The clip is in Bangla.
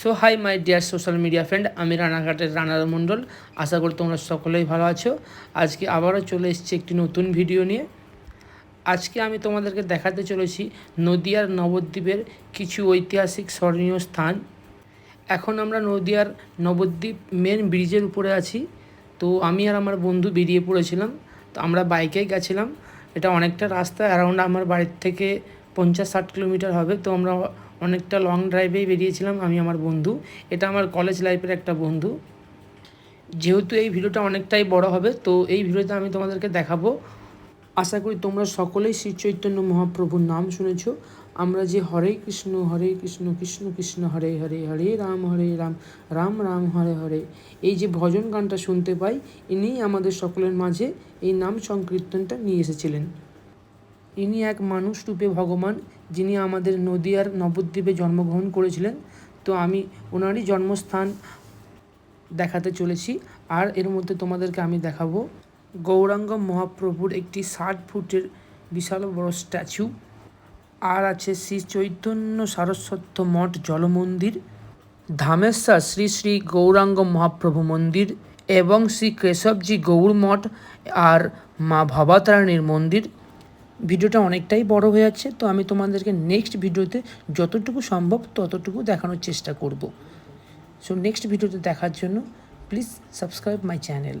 So hi my dear social media friend আমি রানাঘাটের রানার মণ্ডল। আশা করি তোমরা সকলেই ভালো আছো। আজকে আবারও চলে এসেছি একটি নতুন ভিডিও নিয়ে। আজকে আমি তোমাদেরকে দেখাতে চলেছি নদিয়ার নবদ্বীপের কিছু ঐতিহাসিক স্মরণীয় স্থান। এখন আমরা নদিয়ার নবদ্বীপ মেন ব্রিজের উপরে আছি। তো আমি আর আমার বন্ধু বেরিয়ে পড়েছিলাম। তো আমরা বাইকেই গেছিলাম। এটা অনেকটা রাস্তা অ্যারাউন্ড আমার বাড়ির থেকে পঞ্চাশ ষাট কিলোমিটার হবে। তো আমরা অনেকটা লং ড্রাইভেই বেরিয়েছিলাম আমি আমার বন্ধু। এটা আমার কলেজ লাইফের একটা বন্ধু। যেহেতু এই ভিডিওটা অনেকটাই বড় হবে, তো এই ভিডিওতে আমি তোমাদেরকে দেখাবো। আশা করি তোমরা সকলেই শ্রী চৈতন্য মহাপ্রভুর নাম শুনেছ। আমরা যে হরে কৃষ্ণ হরে কৃষ্ণ কৃষ্ণ কৃষ্ণ, হরে হরে হরে রাম হরে রাম রাম রাম, হরে হরে। এই যে ভজন গানটা শুনতে পাই ইনি আমাদের সকলের মাঝে এই নাম সংকীর্তনটা নিয়ে এসেছিলেন। ইনি এক মানুষ রূপে ভগবান যিনি আমাদের নদিয়ার নবদ্বীপে জন্মগ্রহণ করেছিলেন, তো আমি ওনারই জন্মস্থান দেখাতে চলেছি। আর এর মধ্যে তোমাদেরকে আমি দেখাবো গৌরাঙ্গ মহাপ্রভুর একটি ষাট ফুটের বিশাল বড় স্ট্যাচু। আর আছে শ্রী চৈতন্য সারস্বত মঠ জলমন্দির, ধামেশ্বর শ্রী শ্রী গৌরাঙ্গ মহাপ্রভু মন্দির এবং শ্রী কেশবজি গৌর মঠ আর মা ভবাতারিণীর মন্দির। ভিডিওটা অনেকটাই বড় হয়ে যাচ্ছে, তো আমি তোমাদেরকে নেক্সট ভিডিওতে যতটুকু সম্ভব ততটুকু দেখানোর চেষ্টা করব। সো নেক্সট ভিডিওতে দেখার জন্য প্লিজ সাবস্ক্রাইব মাই চ্যানেল